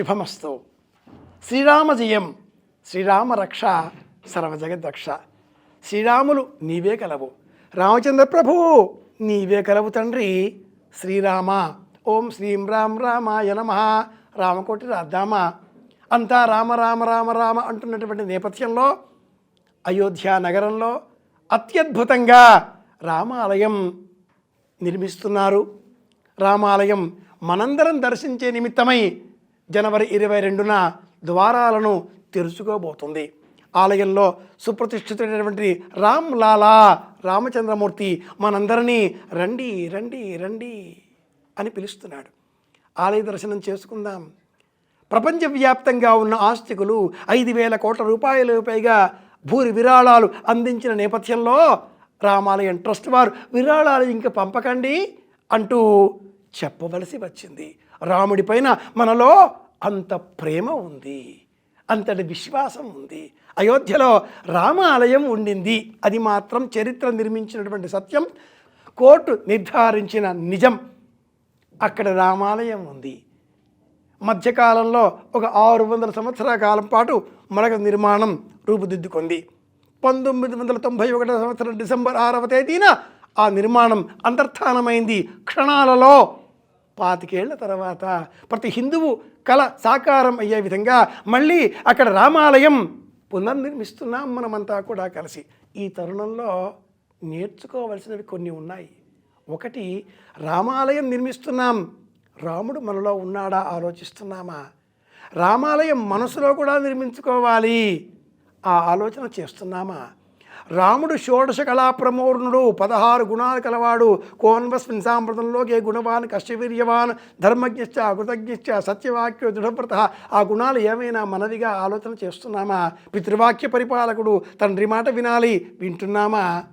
శుభమస్తు. శ్రీరామజయం శ్రీరామరక్ష శ్రీరామ రక్ష సర్వజగద్రక్ష. శ్రీరాములు నీవే కలవు. రామచంద్ర ప్రభు నీవే కలవు తండ్రి. శ్రీరామ ఓం శ్రీం రామ్ రామాయ నమ. రామకోటి రాద్దామ. అంతా రామ రామ రామ రామ అంటున్నటువంటి నేపథ్యంలో అయోధ్య నగరంలో అత్యద్భుతంగా రామాలయం నిర్మిస్తున్నారు. రామాలయం మనందరం దర్శించే నిమిత్తమై జనవరి ఇరవై రెండున ద్వారాలను తెరుచుకోబోతుంది. ఆలయంలో సుప్రతిష్ఠితుడైనటువంటి రామ్ లాలా రామచంద్రమూర్తి మనందరినీ రండి రండి రండి అని పిలుస్తున్నాడు. ఆలయ దర్శనం చేసుకుందాం. ప్రపంచవ్యాప్తంగా ఉన్న ఆస్తికులు ఐదు వేల కోట్ల రూపాయలు పైగా భూరి విరాళాలు అందించిన నేపథ్యంలో రామాలయం ట్రస్ట్ వారు విరాళాలు ఇంకా పంపకండి అంటూ చెప్పవలసి వచ్చింది. రాముడి పైన మనలో అంత ప్రేమ ఉంది. అంతటి విశ్వాసం ఉంది. అయోధ్యలో రామాలయం ఉండింది. అది మాత్రం చరిత్ర నిర్మించినటువంటి సత్యం కోర్టు నిర్ధారించిన నిజం. అక్కడ రామాలయం ఉంది. మధ్యకాలంలో ఒక ఆరు వందల సంవత్సరాల కాలం పాటు మరొక నిర్మాణం రూపుదిద్దుకుంది. పంతొమ్మిది వందల తొంభై ఒకటో సంవత్సరం డిసెంబర్ ఆరవ తేదీన ఆ నిర్మాణం అంతర్థానమైంది క్షణాలలో పాతికేళ్ళ తర్వాత ప్రతి హిందువు కళ సాకారం అయ్యే విధంగా మళ్ళీ అక్కడ రామాలయం పునర్నిర్మిస్తున్నాం మనమంతా కూడా కలిసి. ఈ తరుణంలో నేర్చుకోవలసినవి కొన్ని ఉన్నాయి. ఒకటి రామాలయం నిర్మిస్తున్నాం. రాముడు మనలో ఉన్నాడా ఆలోచిస్తున్నామా? రామాలయం మనసులో కూడా నిర్మించుకోవాలి. ఆ ఆలోచన చేస్తున్నామా? రాముడు షోడశ కళాప్రమూర్ణుడు పదహారు గుణాలు కలవాడు కోన్వస్మిన్ సాంప్రదంలోకి గుణవాన్ కష్టవీర్యవాన్ ధర్మజ్ఞశ్చ కృతజ్ఞశ్చ సత్యవాక్య దృఢప్రత. ఆ గుణాలు ఏమైనా మనదిగా ఆలోచన చేస్తున్నామా? పితృవాక్య పరిపాలకుడు తండ్రి మాట వినాలి వింటున్నామా?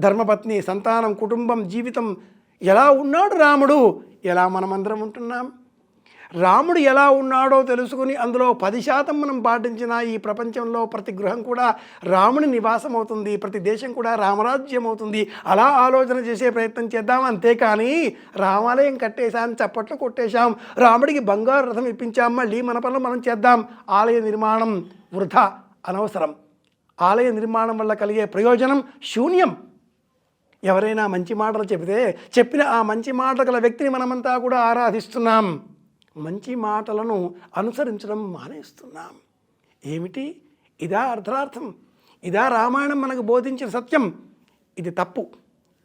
ధర్మపత్ని సంతానం కుటుంబం జీవితం ఎలా ఉన్నాడు రాముడు? ఎలా మనమందరం ఉంటున్నాం? రాముడు ఎలా ఉన్నాడో తెలుసుకుని అందులో పది శాతం మనం పాటించిన ఈ ప్రపంచంలో ప్రతి గృహం కూడా రాముని నివాసం అవుతుంది ప్రతి దేశం కూడా రామరాజ్యం అవుతుంది అలా ఆలోచన చేసే ప్రయత్నం చేద్దాం. అంతేకాని రామాలయం కట్టేశాం చప్పట్లు కొట్టేశాం రాముడికి బంగారు రథం ఇప్పించాం మళ్ళీ మన పనులు మనం చేద్దాం. ఆలయ నిర్మాణం వృధా అనవసరం. ఆలయ నిర్మాణం వల్ల కలిగే ప్రయోజనం శూన్యం. ఎవరైనా మంచి మాటలు చెబితే చెప్పిన ఆ మంచి మాటలు గల వ్యక్తిని మనమంతా కూడా ఆరాధిస్తున్నాం. మంచి మాటలను అనుసరించడం మానేస్తున్నాం. ఏమిటి? ఇదా అర్ధరార్థం ఇదా రామాయణం మనకు బోధించిన సత్యం. ఇది తప్పు.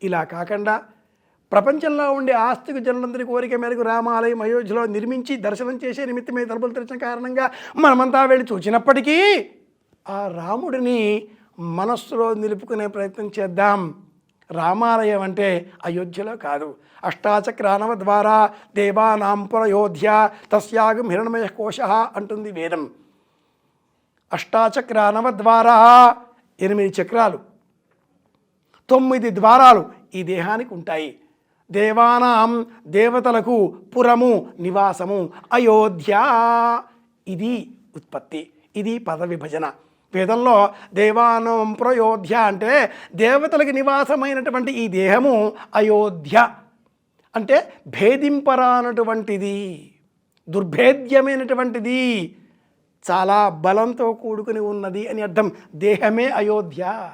ఇలా కాకుండా ప్రపంచంలో ఉండే ఆస్తికు జనులందరి కోరిక మేరకు రామాలయం అయోధ్యలో నిర్మించి దర్శనం చేసే నిమిత్తమే తలుపులు తెరిచిన కారణంగా మనమంతా వెళ్ళి చూసినప్పటికీ ఆ రాముడిని మనస్సులో నిలుపుకునే ప్రయత్నం చేద్దాం. రామాలయం అంటే అయోధ్యలో కాదు. అష్టాచక్రానవ ద్వారా దేవానాం పురయోధ్య తస్యాగం హిరణమయ కోశ అంటుంది వేదం. అష్టాచక్రానవ ద్వారా ఎనిమిది చక్రాలు. తొమ్మిది ద్వారాలు ఈ దేహానికి ఉంటాయి. దేవానాం దేవతలకు పురము నివాసము అయోధ్య. ఇది ఉత్పత్తి. ఇది పద విభజన వేదంలో దేవానం ప్రయోధ్య అంటే దేవతలకు నివాసమైనటువంటి ఈ దేహము అయోధ్య. అంటే భేదింపరానటువంటిది దుర్భేద్యమైనటువంటిది చాలా బలంతో కూడుకుని ఉన్నది అని అర్థం. దేహమే అయోధ్య.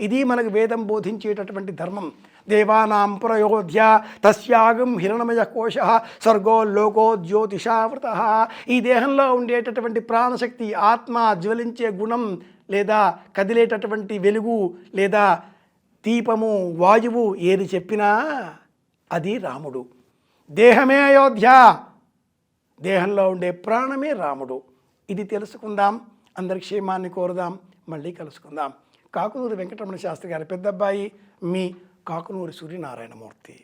ఇది మనకు వేదం బోధించేటటువంటి ధర్మం. దేవానాం పురయోధ్య తస్యాగం హిరణమయ కోశ స్వర్గో లోకో జ్యోతిషావృత ఈ దేహంలో ఉండేటటువంటి ప్రాణశక్తి ఆత్మ జ్వలించే గుణం లేదా కదిలేటటువంటి వెలుగు లేదా దీపము వాయువు ఏది చెప్పినా అది రాముడు. దేహమే అయోధ్య దేహంలో ఉండే ప్రాణమే రాముడు. ఇది తెలుసుకుందాం అందరి క్షేమాన్ని కోరుదాం మళ్ళీ కలుసుకుందాం. కాకునూరి వెంకటరమణ శాస్త్రి గారి పెద్దబ్బాయి మీ காக்கனூர் சூரிய நாராயணமூர்த்தி